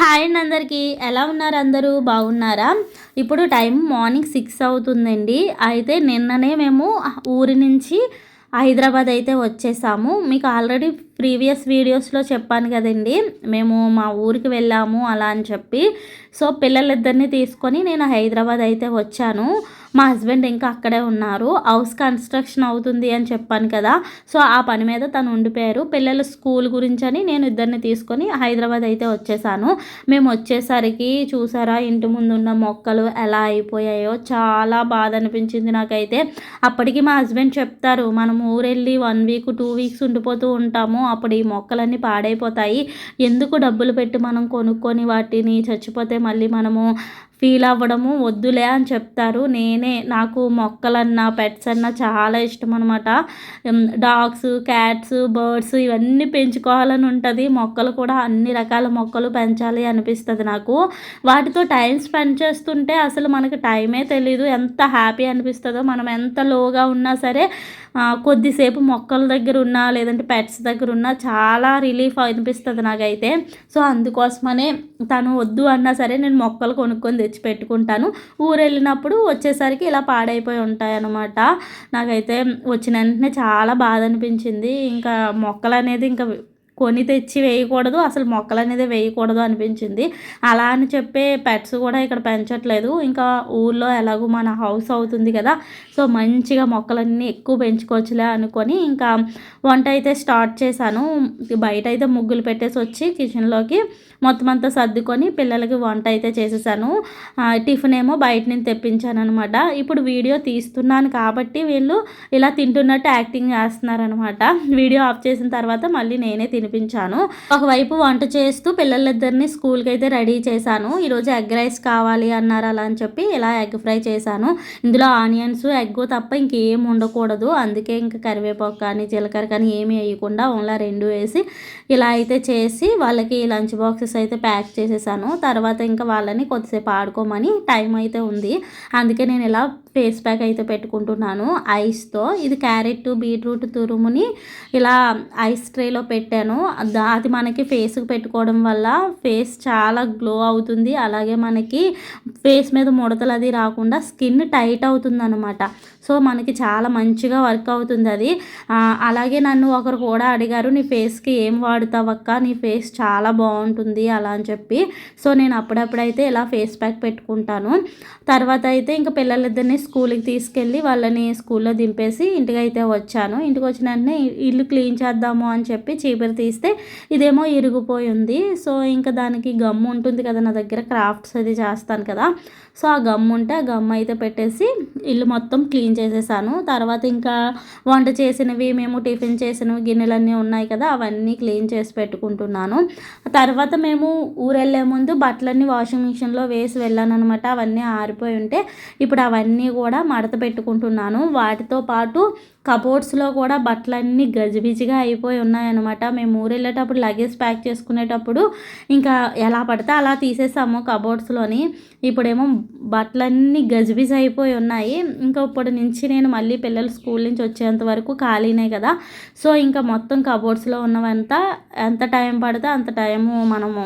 Hi అండి అందరికీ. ఎలా ఉన్నారు అందరూ? బాగున్నారా? ఇప్పుడు టైం మార్నింగ్ సిక్స్ అవుతుందండి. అయితే నిన్ననే మేము ఊరి నుంచి హైదరాబాద్ అయితే వచ్చేసాము. మీకు ఆల్రెడీ ప్రీవియస్ వీడియోస్లో చెప్పాను కదండి. మేము మా ఊరికి వెళ్ళాము అలా అని చెప్పి. సో పిల్లలిద్దరిని తీసుకొని నేను హైదరాబాద్ అయితే వచ్చాను. మా హస్బెండ్ ఇంకా అక్కడే ఉన్నారు. హౌస్ కన్స్ట్రక్షన్ అవుతుంది అని చెప్పాను కదా. సో ఆ పని మీద తను ఉండిపోయారు. పిల్లల స్కూల్ గురించి అని నేను ఇద్దరిని తీసుకొని హైదరాబాద్ అయితే వచ్చేసాను. మేము వచ్చేసరికి చూసారా ఇంటి ముందు ఉన్న మొక్కలు ఎలా అయిపోయాయో? చాలా బాధ అనిపించింది నాకైతే. అప్పటికి మా హస్బెండ్ చెప్తారు మనం ఊరెళ్ళి వన్ వీక్ టూ వీక్స్ ఉండిపోతూ ఉంటాము. అప్పుడు ఈ మొక్కలన్నీ పాడైపోతాయి. ఎందుకు డబ్బులు పెట్టి మనం కొనుక్కొని వాటిని చచ్చిపోతే మళ్ళీ మనము ఫీల్ అవ్వడము వద్దులే అని చెప్తారు. నేనే నాకు మొక్కలన్నా పెట్స్ అన్నా చాలా ఇష్టం అనమాట డాగ్స్ క్యాట్స్ బర్డ్స్ ఇవన్నీ పెంచుకోవాలని ఉంటుంది. మొక్కలు కూడా అన్ని రకాల మొక్కలు పెంచాలి అనిపిస్తుంది నాకు. వాటితో టైం స్పెండ్ చేస్తుంటే అసలు మనకు టైమే తెలీదు. ఎంత హ్యాపీ అనిపిస్తుందో మనం ఎంత లోగా ఉన్నా సరే కొద్దిసేపు మొక్కల దగ్గర ఉన్నా లేదంటే పెట్స్ దగ్గర ఉన్నా చాలా రిలీఫ్ అనిపిస్తుంది నాకైతే. సో అందుకోసమనే తను వద్దు అన్నా సరే నేను మొక్కలు కొనుక్కొని తెచ్చి పెట్టుకుంటాను. ఊరు వెళ్ళినప్పుడు వచ్చేసరికి ఇలా పాడైపోయి ఉంటాయి అన్నమాట నాకైతే వచ్చిన వెంటనే చాలా బాధ అనిపించింది. ఇంకా మొక్కలు అనేది ఇంకా కొని తెచ్చి వేయకూడదు అసలు మొక్కలు అనేది వేయకూడదు అనిపించింది. అలా అని చెప్పే పెట్స్ కూడా ఇక్కడ పెంచట్లేదు. ఇంకా ఊళ్ళో ఎలాగో మన హౌస్ అవుతుంది కదా సో మంచిగా మొక్కలన్నీ ఎక్కువ పెంచుకోవచ్చులే అనుకొని ఇంకా వంట అయితే స్టార్ట్ చేశాను. బయట అయితే ముగ్గులు పెట్టేసి వచ్చి కిచెన్లోకి మొత్తం అంతా సర్దుకొని పిల్లలకి వంట అయితే చేసేసాను. టిఫిన్ ఏమో బయట నుంచి తెప్పించాను అనమాట ఇప్పుడు వీడియో తీస్తున్నాను కాబట్టి వీళ్ళు ఇలా తింటున్నట్టు యాక్టింగ్ చేస్తున్నారనమాట వీడియో ఆఫ్ చేసిన తర్వాత మళ్ళీ నేనే తిని తినిపించాను ఒకవైపు వంట చేస్తూ పిల్లలిద్దరిని స్కూల్కి అయితే రెడీ చేశాను. ఈరోజు ఎగ్ రైస్ కావాలి అన్నారు అలా అని చెప్పి ఇలా ఎగ్ ఫ్రై చేశాను. ఇందులో ఆనియన్స్ ఎగ్ తప్ప ఇంకేం ఉండకూడదు. అందుకే ఇంకా కరివేపాకు కానీ జీలకర్ర కానీ ఏమీ వేయకుండా ఓన్లా రెండు వేసి ఇలా అయితే చేసి వాళ్ళకి లంచ్ బాక్సెస్ అయితే ప్యాక్ చేసేసాను. తర్వాత ఇంకా వాళ్ళని కొద్దిసేపు ఆడుకోమని టైం అయితే ఉంది. అందుకే నేను ఇలా ఫేస్ ప్యాక్ అయితే పెట్టుకుంటున్నాను. ఐస్తో ఇది క్యారెట్ బీట్రూట్ తురుముని ఇలా ఐస్ ట్రేలో పెట్టాను. అది మనకి ఫేస్కి పెట్టుకోవడం వల్ల ఫేస్ చాలా గ్లో అవుతుంది. అలాగే మనకి ఫేస్ మీద ముడతలు అది రాకుండా స్కిన్ టైట్ అవుతుంది అనమాట సో మనకి చాలా మంచిగా వర్క్ అవుతుంది అది. అలాగే నన్ను ఒకరు కూడా అడిగారు నీ ఫేస్కి ఏం వాడుతావక్క? నీ ఫేస్ చాలా బాగుంటుంది అలా అని చెప్పి. సో నేను అప్పుడప్పుడైతే ఇలా ఫేస్ ప్యాక్ పెట్టుకుంటాను. తర్వాత అయితే ఇంకా పిల్లలిద్దరిని స్కూల్కి తీసుకెళ్ళి వాళ్ళని స్కూల్లో దింపేసి ఇంటికి అయితే వచ్చాను. ఇంటికి వచ్చిన వెంటనే ఇల్లు క్లీన్ చేద్దాము అని చెప్పి చీపురు తీస్తే ఇదేమో ఇరిగిపోయి ఉంది. సో ఇంకా దానికి గమ్ ఉంటుంది కదా నా దగ్గర క్రాఫ్ట్స్ అది చేస్తాను కదా. సో ఆ గమ్ ఉంటే ఆ గమ్ అయితే పెట్టేసి ఇల్లు మొత్తం క్లీన్ చేసేసాను. తర్వాత ఇంకా వంట చేసినవి మేము టిఫిన్ చేసినవి గిన్నెలన్నీ ఉన్నాయి కదా అవన్నీ క్లీన్ చేసి పెట్టుకుంటున్నాను. తర్వాత మేము ఊరెళ్ళే ముందు బట్టలన్నీ వాషింగ్ మిషన్లో వేసి వెళ్ళాను అనమాట అవన్నీ ఆరిపోయి ఉంటే ఇప్పుడు అవన్నీ కూడా మడత పెట్టుకుంటున్నాను. వాటితో పాటు కబోర్డ్స్లో కూడా బట్టలన్నీ గజిబిజిగా అయిపోయి ఉన్నాయన్నమాట. మేము ఊరు వెళ్ళేటప్పుడు లగేజ్ ప్యాక్ చేసుకునేటప్పుడు ఇంకా ఎలా పడితే అలా తీసేసాము కబోర్డ్స్లోని. ఇప్పుడేమో బట్టలన్నీ గజిబిజి అయిపోయి ఉన్నాయి. ఇంకా ఇప్పటి నుంచి నేను మళ్ళీ పిల్లలు స్కూల్ నుంచి వచ్చేంత వరకు ఖాళీనే కదా. సో ఇంకా మొత్తం కబోర్డ్స్లో ఉన్నవంతా ఎంత టైం పడితే అంత టైము మనము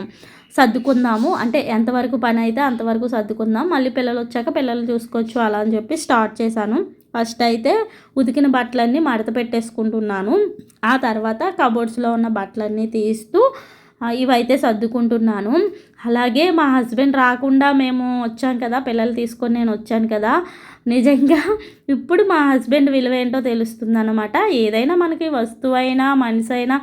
సర్దుకుందాము. అంటే ఎంతవరకు పని అయితే అంతవరకు సర్దుకుందాం. మళ్ళీ పిల్లలు వచ్చాక పిల్లలు చూసుకోవచ్చు అలా అని చెప్పి స్టార్ట్ చేశాను. ఫస్ట్ అయితే ఉతికిన బట్టలన్నీ మడత పెట్టేసుకుంటున్నాను. ఆ తర్వాత కబోర్డ్స్లో ఉన్న బట్టలన్నీ తీస్తూ ఇవైతే సర్దుకుంటున్నాను. అలాగే మా హస్బెండ్ రాకుండా మేము వచ్చాం కదా పిల్లలు తీసుకొని నేను వచ్చాను కదా. నిజంగా ఇప్పుడు మా హస్బెండ్ విలువ ఏంటో తెలుస్తుంది అనమాట ఏదైనా మనకి వస్తువు అయినా మనిషి అయినా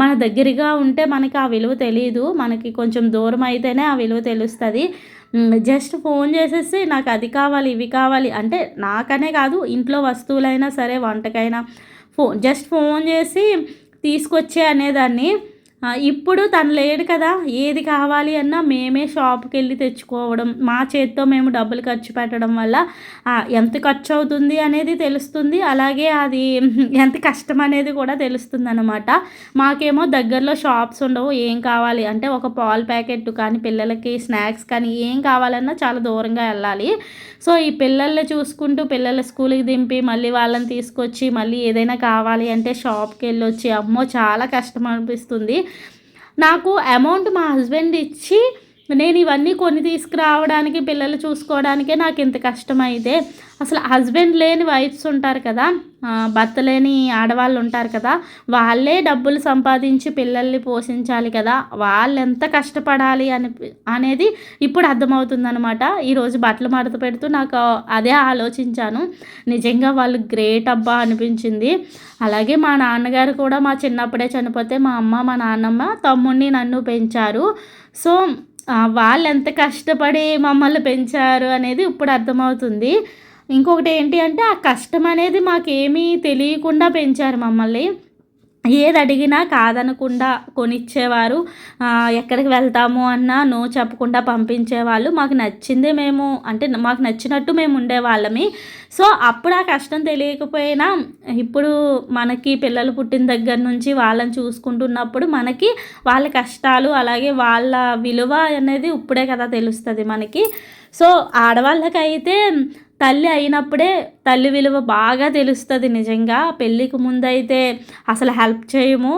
మన దగ్గరగా ఉంటే మనకి ఆ విలువ తెలియదు మనకి కొంచెం దూరం అయితేనే ఆ విలువ తెలుస్తుంది. జస్ట్ ఫోన్ చేసేసి నాకు అది కావాలి ఇవి కావాలి అంటే నాకనే కాదు ఇంట్లో వస్తువులైనా సరే వంటకైనా ఫోన్ జస్ట్ ఫోన్ చేసి తీసుకొచ్చే అనేదాన్ని ఇప్పుడు తను లేడు కదా ఏది కావాలి అన్నా మేమే షాప్కి వెళ్ళి తెచ్చుకోవడం మా చేతితో మేము డబ్బులు ఖర్చు పెట్టడం వల్ల ఎంత ఖర్చు అవుతుంది అనేది తెలుస్తుంది. అలాగే అది ఎంత కష్టం అనేది కూడా తెలుస్తుంది అనమాట మాకేమో దగ్గరలో షాప్స్ ఉండవు ఏం కావాలి అంటే ఒక పాల్ ప్యాకెట్ కానీ పిల్లలకి స్నాక్స్ కానీ ఏం కావాలన్నా చాలా దూరంగా వెళ్ళాలి. సో ఈ పిల్లల్ని చూసుకుంటూ పిల్లల స్కూల్కి దింపి మళ్ళీ వాళ్ళని తీసుకొచ్చి మళ్ళీ ఏదైనా కావాలి అంటే షాప్కి వెళ్ళొచ్చి అమ్మో చాలా కష్టం అనిపిస్తుంది. నాకు అమౌంట్ మా హస్బెండ్ ఇచ్చి నేను ఇవన్నీ కొని తీసుకురావడానికి పిల్లలు చూసుకోవడానికే నాకు ఇంత కష్టమైతే అసలు హస్బెండ్ లేని వైఫ్స్ ఉంటారు కదా భర్త లేని ఆడవాళ్ళు ఉంటారు కదా వాళ్ళే డబ్బులు సంపాదించి పిల్లల్ని పోషించాలి కదా వాళ్ళు ఎంత కష్టపడాలి అని అనేది ఇప్పుడు అర్థమవుతుందనమాట ఈరోజు బట్టలు మడత పెడుతూ నాకు అదే ఆలోచించాను. నిజంగా వాళ్ళు గ్రేట్ అబ్బా అనిపించింది. అలాగే మా నాన్నగారు కూడా మా చిన్నప్పుడే చనిపోతే మా అమ్మ మా నాన్నమ్మ తమ్ముడిని నన్ను పెంచారు. సో వాళ్ళు ఎంత కష్టపడి మమ్మల్ని పెంచారు అనేది ఇప్పుడు అర్థమవుతుంది. ఇంకొకటి ఏంటి అంటే ఆ కష్టం అనేది మాకేమీ తెలియకుండా పెంచారు మమ్మల్ని. ఏది అడిగినా కాదనకుండా కొనిచ్చేవారు ఎక్కడికి వెళ్తాము అన్నా నో చెప్పకుండా పంపించేవాళ్ళు. మాకు నచ్చిందే మేము అంటే మాకు నచ్చినట్టు మేము ఉండేవాళ్ళమి. సో అప్పుడు ఆ కష్టం తెలియకపోయినా ఇప్పుడు మనకి పిల్లలు పుట్టిన దగ్గర నుంచి వాళ్ళని చూసుకుంటున్నప్పుడు మనకి వాళ్ళ కష్టాలు అలాగే వాళ్ళ విలువ అనేది ఇప్పుడే కదా తెలుస్తుంది మనకి. సో ఆడవాళ్ళకైతే తల్లి అయినప్పుడే తల్లి విలువ బాగా తెలుస్తుంది నిజంగా. పెళ్ళికి ముందైతే అసలు హెల్ప్ చేయము.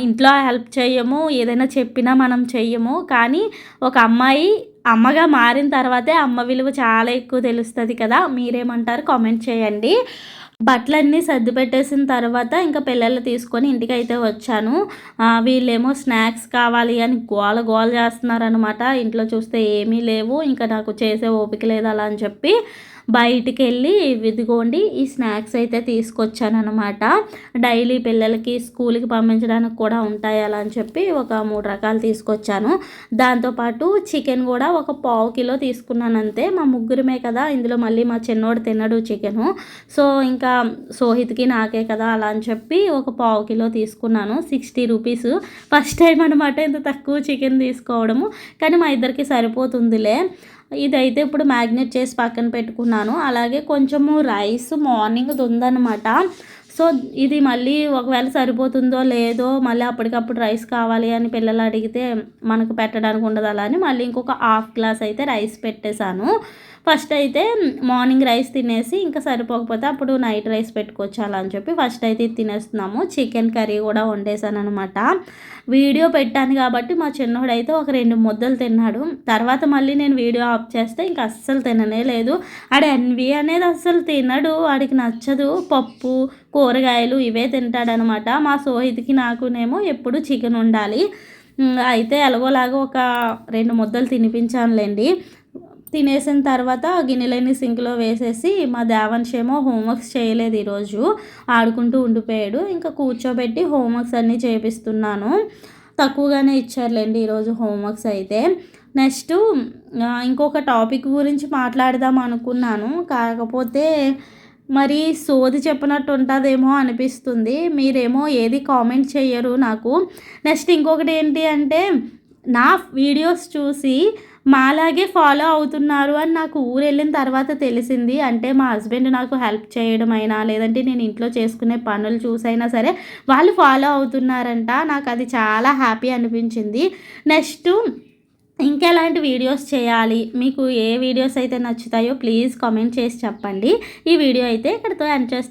ఇంట్లో హెల్ప్ చేయము. ఏదైనా చెప్పినా మనం చెయ్యము. కానీ ఒక అమ్మాయి అమ్మగా మారిన తర్వాతే అమ్మ విలువ చాలా ఎక్కువ తెలుస్తుంది కదా. మీరేమంటారు? కామెంట్ చేయండి. బట్టలన్నీ సర్ది పెట్టేసిన తర్వాత ఇంకా పిల్లలు తీసుకొని ఇంటికి అయితే వచ్చాను వీళ్ళేమో స్నాక్స్ కావాలి అని గోల గోల చేస్తున్నారనమాట ఇంట్లో చూస్తే ఏమీ లేవు. ఇంకా నాకు చేసే ఓపిక లేదు అలా అని చెప్పి బయటికి వెళ్ళి ఇదిగోండి ఈ స్నాక్స్ అయితే తీసుకొచ్చాను అనమాట డైలీ పిల్లలకి స్కూల్కి పంపించడానికి కూడా ఉంటాయి అలా అని చెప్పి ఒక మూడు రకాలు తీసుకొచ్చాను. దాంతోపాటు చికెన్ కూడా ఒక పావు కిలో తీసుకున్నాను అంతే మా ముగ్గురమే కదా ఇందులో మళ్ళీ మా చిన్నోడు తినడు చికెను. సో ఇంకా సోహిత్కి నాకే కదా అలా అని చెప్పి ఒక పావు కిలో తీసుకున్నాను సిక్స్టీ రూపీస్. ఫస్ట్ టైం అనమాట ఇంత తక్కువ చికెన్ తీసుకోవడము. కానీ మా ఇద్దరికి సరిపోతుందిలే. ఇదైతే ఇప్పుడు మ్యాగ్నెట్ చేసి పక్కన పెట్టుకున్నాను. అలాగే కొంచెము రైస్ మార్నింగ్ ఉందన్నమాట సో ఇది మళ్ళీ ఒకవేళ సరిపోతుందో లేదో మళ్ళీ అప్పటికప్పుడు రైస్ కావాలి అని పిల్లలు అడిగితే మనకు పెట్టడానికి ఉండదు అలా అని మళ్ళీ ఇంకొక హాఫ్ గ్లాస్ అయితే రైస్ పెట్టేశాను. ఫస్ట్ అయితే మార్నింగ్ రైస్ తినేసి ఇంకా సరిపోకపోతే అప్పుడు నైట్ రైస్ పెట్టుకోవచ్చు అలా అని చెప్పి ఫస్ట్ అయితే తినేస్తున్నాము. చికెన్ కర్రీ కూడా వండేసాను అనమాట వీడియో పెట్టాను కాబట్టి మా చిన్నోడు అయితే ఒక రెండు ముద్దలు తిన్నాడు. తర్వాత మళ్ళీ నేను వీడియో ఆఫ్ చేస్తే ఇంకా అస్సలు తిననే లేదు. ఆడ ఎన్వి అనేది అస్సలు తినడు. వాడికి నచ్చదు. పప్పు కూరగాయలు ఇవే తింటాడనమాట మా సోహిత్కి నాకునేమో ఎప్పుడు చికెన్ ఉండాలి. అయితే ఎలాగోలాగో ఒక రెండు ముద్దలు తినిపించానులేండి. తినేసిన తర్వాత గిన్నెలని సింక్లో వేసేసి మా దేవన్ష్ ఏమో హోంవర్క్స్ చేయలేదు ఈరోజు. ఆడుకుంటూ ఉండిపోయాడు. ఇంకా కూర్చోబెట్టి హోంవర్క్స్ అన్నీ చేపిస్తున్నాను. తక్కువగానే ఇచ్చారులేండి ఈరోజు హోంవర్క్స్ అయితే. నెక్స్ట్ ఇంకొక టాపిక్ గురించి మాట్లాడదాం అనుకున్నాను. కాకపోతే మరి సోది చెప్పినట్టు ఉంటుందేమో అనిపిస్తుంది. మీరేమో ఏది కామెంట్ చేయరు నాకు. నెక్స్ట్ ఇంకొకటి ఏంటి అంటే నా వీడియోస్ చూసి మాలాగే ఫాలో అవుతున్నారు అని నాకు ఊరు వెళ్ళిన తర్వాత తెలిసింది. అంటే మా హస్బెండ్ నాకు హెల్ప్ చేయడం అయినా లేదంటే నేను ఇంట్లో చేసుకునే పనులు చూసైనా సరే వాళ్ళు ఫాలో అవుతున్నారంట. నాకు అది చాలా హ్యాపీ అనిపించింది. నెక్స్ట్ ఇంకెలాంటి వీడియోస్ చేయాలి? మీకు ఏ వీడియోస్ అయితే నచ్చుతాయో ప్లీజ్ కామెంట్ చేసి చెప్పండి. ఈ వీడియో అయితే ఇక్కడితో ఎండ్ చేస్తున్నాను